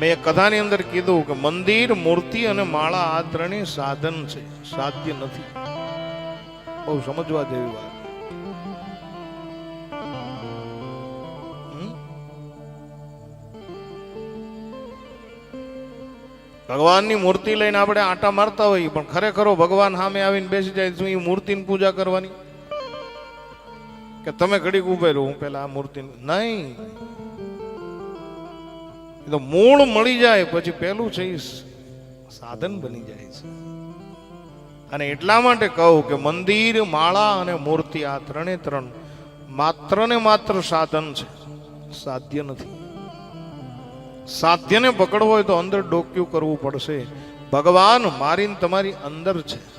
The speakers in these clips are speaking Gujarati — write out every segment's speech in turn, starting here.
મેં એક કથાની અંદર કીધું કે મંદિર, મૂર્તિ અને માળા આ ત્રણેય સાધન છે. સાધ્ય નથી. બહુ સમજવા જેવી વાત. ભગવાનની મૂર્તિ લઈને આપણે આટા મારતા હોઈએ, પણ ખરેખરો ભગવાન સામે આવીને બેસી જાય, શું એ મૂર્તિની પૂજા કરવાની? કે તમે ઘડીક ઉભે રહો, હું પેલા આ મૂર્તિ નહીં. એ તો મૂળ મળી જાય, પછી પહેલું છે એ સાધન બની જાય છે. અને એટલા માટે કહું કે મંદિર, માળા અને મૂર્તિ આ ત્રણે ત્રણ માત્ર ને માત્ર સાધન છે. સાધ્ય નથી. સાધ્યને પકડવો હોય તો અંદર ડોક્યું કરવું પડશે. ભગવાન મારીને તમારી અંદર છે.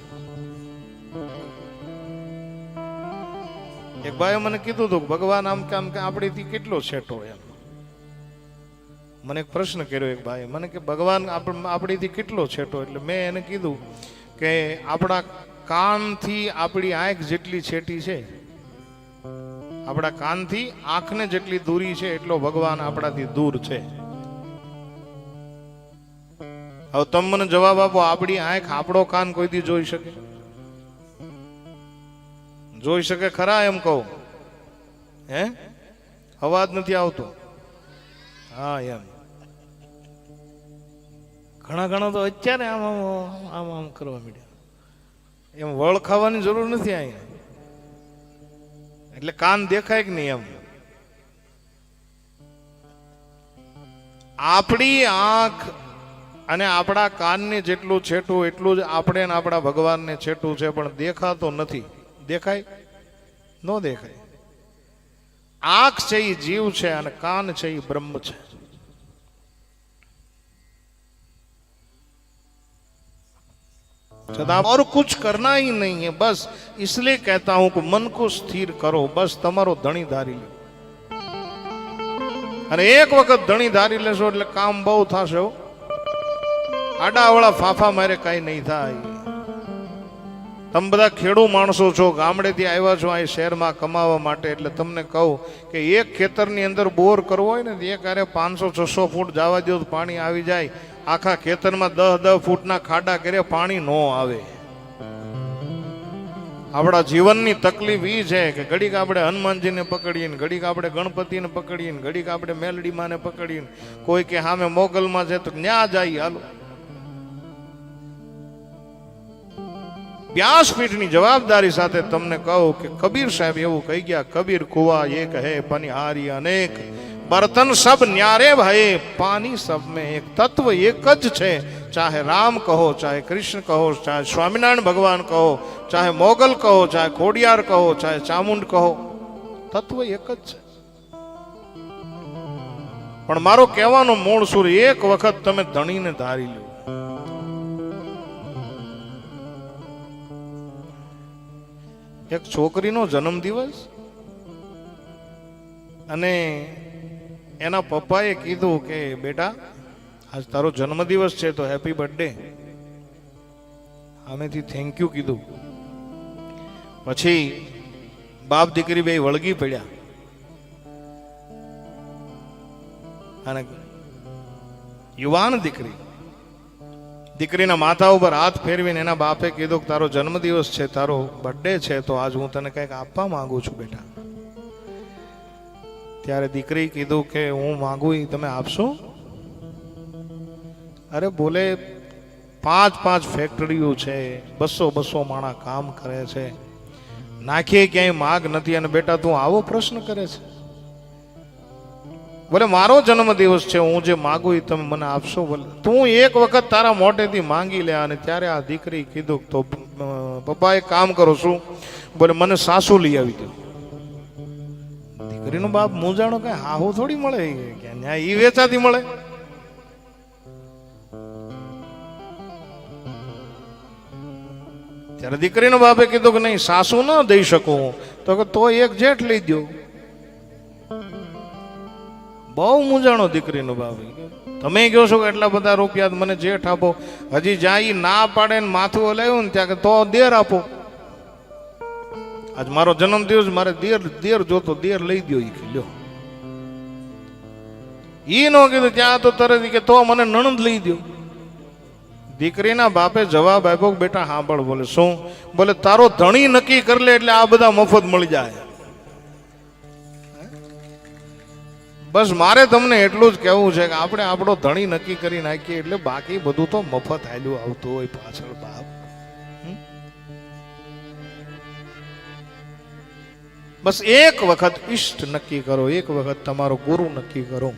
એક ભાઈએ મને કીધું હતું ભગવાન આમ કે આમ કે આપણીથી કેટલો છેટો એમ. મને એક પ્રશ્ન કર્યો એક ભાઈ મને કે, ભગવાન આપણીથી કેટલો છેટો? એટલે મેં એને કીધું કે, આપણા કાનથી આપણી આંખ જેટલી છેટી છે, આપણા કાનથી આંખને જેટલી દૂરી છે, એટલો ભગવાન આપણાથી દૂર છે. હવે તમે મને જવાબ આપો, આપણી આંખ આપણો કાન કોઈથી જોઈ શકે? જોઈ શકે ખરા એમ કહું. હે? અવાજ નથી આવતો. હા, એમ. ઘણા ઘણા તો અત્યારે આમ આમ આમ આમ કરવા માંડ્યા. એમ વળ ખાવાની જરૂર નથી અહીંયા. એટલે કાન દેખાય કે નહીં એમ? આપણી આંખ અને આપણા કાનને જેટલું છેટું, એટલું જ આપણે ને આપણા ભગવાનને છેટું છે, પણ દેખાતો નથી. દેખાય? ન દેખાય. આંખ છે એ જીવ છે અને કાન છે એ બ્રહ્મ છે. छतां और कुछ करना ही नहीं है बस इसलिए कहता हूं कि मन को स्थिर करो बस તમારો ધણી ધારી લો અને એક વખત ધણી ધારી લેશો એટલે કામ બહુ થશે હો. આડાવાળા ફાફા મારે કઈ નહીં થાય તમે બધા ખેડૂ માણસો છો ગામડેથી આવ્યા છો અહીં શહેરમાં કમાવા માટે એટલે તમને કહું કે એક ખેતરની અંદર બોર કરવો હોય ને તો એક આરે પાંચસો છસો ફૂટ જવા દો તો પાણી આવી જાય આખા ખેતરમાં દસ દસ ફૂટના ખાડા કરે પાણી ન આવે. આપણા જીવનની તકલીફ એ છે કે ઘડીક આપણે હનુમાનજીને પકડીએ ઘડીક આપણે ગણપતિને પકડીએ ને ઘડીક આપણે મેલડીમાને પકડીએ ને કોઈ કે સામે મોગલમાં છે તો ન્યા જાય, હાલો. વ્યાસપીઠની જવાબદારી સાથે તમને કહું કે કબીર સાહેબ એવું કહી ગયા, કબીર કુવા એક હે, પનિહારી અનેક. બર્તન સબ ન્યારે ભય પાની સબ મેં એક તત્વ એક જ છે. ચાહે રામ કહો, ચાહે કૃષ્ણ કહો, ચાહે સ્વામિનારાયણ ભગવાન કહો, ચાહે મોગલ કહો, ચાહે ખોડિયાર કહો, ચાહે ચામુંડ કહો, તત્વ એક જ છે. પણ મારો કહેવાનો મૂળ સુર એક વખત તમે ધણીને ધારી લો. એક છોકરીનો જન્મદિવસ અને એના પપ્પાએ કીધું કે, બેટા, આજ તારો જન્મદિવસ છે, તો હેપી બર્થડે આમેથી થેન્ક યુ કીધું. પછી બાપ દીકરી બે વળગી પડ્યા. અને યુવાન દીકરી, દીકરીના માથા ઉપર હાથ ફેરવીને એના બાપે કીધું કે, તારો જન્મદિવસ છે, તારો બર્થડે છે, તો આજ હું તને કંઈક આપવા માંગુ છું, બેટા. ત્યારે દીકરી કીધું કે હું માંગુ તમે આપશો? અરે બોલે, પાંચ પાંચ ફેક્ટરીઓ છે, બસો બસો માણા કામ કરે છે. નાખીએ ક્યાંય માગ નથી અને બેટા તું આવો પ્રશ્ન કરે છે. બોલે, મારો જન્મદિવસ છે, હું જે માગું એ તમે મને આપશો બોલે. તું એક વખત તારા મોઢેથી માંગી લે અને ત્યારે આ દીકરી કીધું તો પપ્પા એક કામ કરો શું? બોલે, મને સાસુ લઈ આવી દો. દીકરીનો બાપ મૂંઝાણો કઈ હાહુ થોડી મળે? ન્યા ઈ વેચાતી મળે? ત્યારે દીકરીનો બાપે કીધું કે નહીં, સાસુ ન દઈ શકું. તો કે તો એક જેઠ લઈ દો બહુ મૂંઝાણો દીકરીનો બાપ. તમે કહો છો કે એટલા બધા રૂપિયા મને જેઠ આપો. હજી જ્યાં ના પાડે ને માથું હલાવ્યું ને ત્યાં કે તો દેર આપો. આજ મારો જન્મદિવસ, મારે દેર દેર જોતો દેર લઈ ગયો એ કે, લ્યો. એ નો કીધું, ત્યાં તો તરત કે, તો મને નણંદ લઈ દો દીકરીના બાપે જવાબ આપ્યો બેટા સાંભળ બોલે, શું? બોલે, તારો ધણી નક્કી કરી લે એટલે આ બધા મફત મળી જાય. બસ મારે તમને એટલું જ કહેવું છે કે આપણે આપણો ધણી નક્કી કરી નાખીએ એટલે બાકી બધું તો મફત હાલ્યું આવતું હોય પાછળ બાપ. હમ? બસ એક વખત ઈષ્ટ નક્કી કરો એક વખત તમારો ગુરુ નક્કી કરો.